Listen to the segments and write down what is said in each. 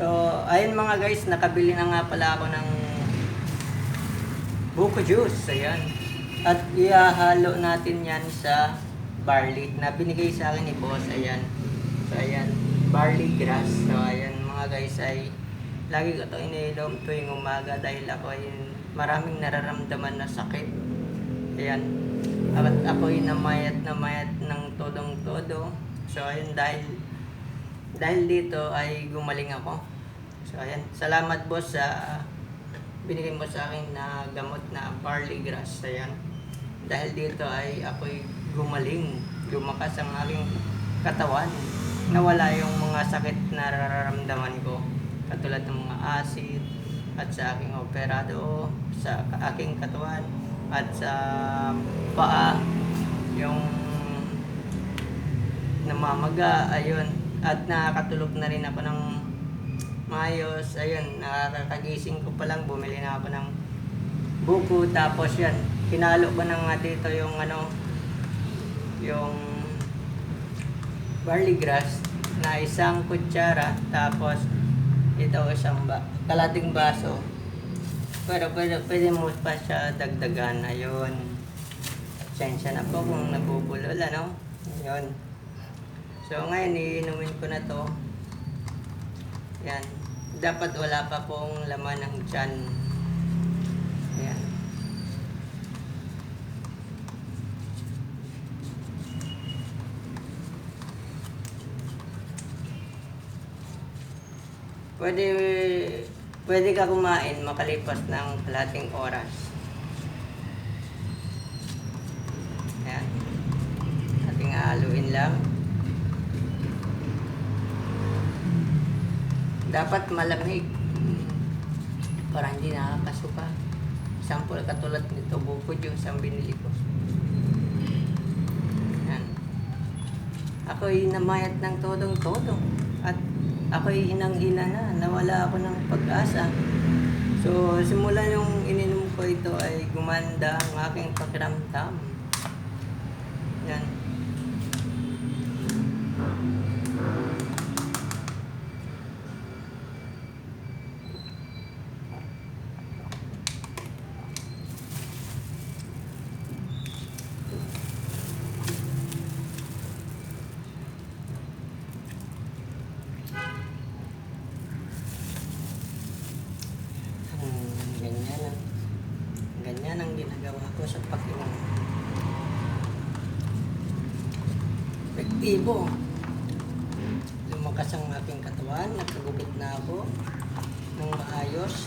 So, ayun mga guys, nakabili na nga pala ako ng buko juice. Ayan. At ihahalo natin yan sa barley na binigay sa akin ni boss. Ayan. So, ayan. Barley grass. So, ayan mga guys ay lagi ko ito iniinom tuwing umaga dahil ako ay maraming nararamdaman na sakit. Ayan. At ako'y namayat na mayat ng todong-todo. So, ayun dahil dahil dito ay gumaling ako. So ayan, salamat boss sa binigay mo sa akin na gamot na barley grass. Ayan. Dahil dito ay ako'y gumaling, lumakas ang aking katawan. Nawala yung mga sakit na nararamdaman ko. Katulad ng mga acid at sa aking operado, sa aking katawan at sa paa yung namamaga, ayun. At nakakatulog na rin ako ng maayos. Ayun, nakakagising ko pa lang, bumili na ako ng buko. Tapos yan, pinalo ko na nga dito yung ano, yung barley grass na isang kutsara. Tapos ito isang ba kalating baso. Pero pwede, pwede mo pa siya dagdagan. Ayun. Sensya na po kung nabubulol, ano? Ayun. So ngayon, iinumin ko na to. Yan. Dapat wala pa pong laman ng tiyan. Yan. Pwede, pwede ka kumain makalipas ng kalating oras. Yan. Ating haluin lang. Dapat malamig para hindi nakakasuka. Sample katulad nito, buko juice ang binili ko. Yan. Ako'y namayat ng todong-todo. At ako'y inang-ina na. Nawala ako ng pag-asa. So, simula yung ininom ko ito ay gumanda ang aking pakiramdam. Yan. Hmm, ganyan ang ganyan ang ginagawa ko sa Panginoon. Epektibo. Lumakas ang aking katawan, nagkagupit na ako ng maayos.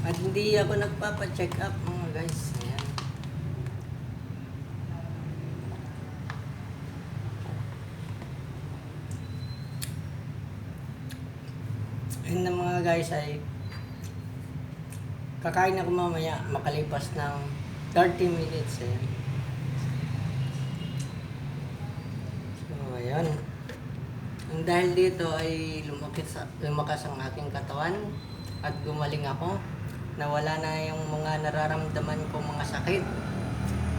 At hindi ako nagpapa-check up mga guys. Ayan. Ayun na mga guys ay kakain ako mamaya makalipas ng 30 minutes eh. So ayun. Ang dahil dito ay lumakit sa, lumakas ang aking katawan at gumaling ako. Nawala na yung mga nararamdaman kong mga sakit.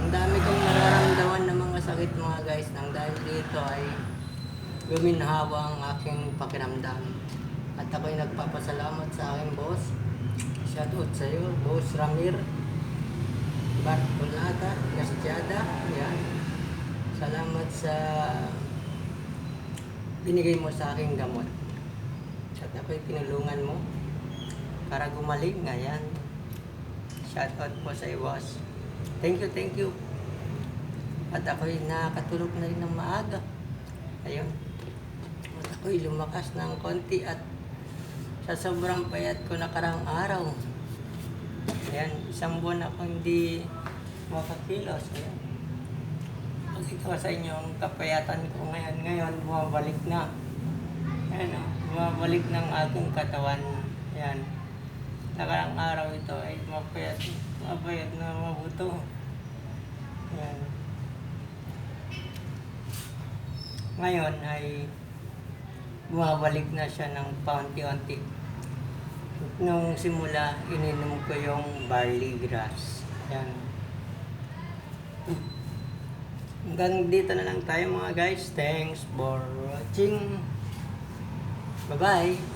Ang dami kong nararamdaman ng mga sakit mga guys. Nang dahil dito ay guminhawa ang aking pakiramdam. At ako'y nagpapasalamat sa aking boss. Shoutout sa iyo, Boss Ramir. Bartolata, Gastiada. Yan. Salamat sa binigay mo sa aking gamot. At ako'y tinulungan mo para gumaling. Ayan. Shoutout po sa iyo, boss. Thank you, thank you. At ako'y nakatulog na rin ng maaga. Ayun. At ako'y lumakas ng konti at sa sobrang payat ko nakarang araw. Ayan, isang buwan ako hindi makakilos. Ayan. Pakita ko sa inyo ang kapayatan ko ngayon. Ngayon, bumabalik na. Ayan, oh, bumabalik ng aking katawan. Ayan. Nakarang araw ito ay mapayat, mapayat na mabuto. Ayan. Ngayon ay bumabalik na siya ng paunti-unti. Nung simula, ininom ko yung barley grass. Yan. Hanggang dito na lang tayo mga guys. Thanks for watching. Bye-bye!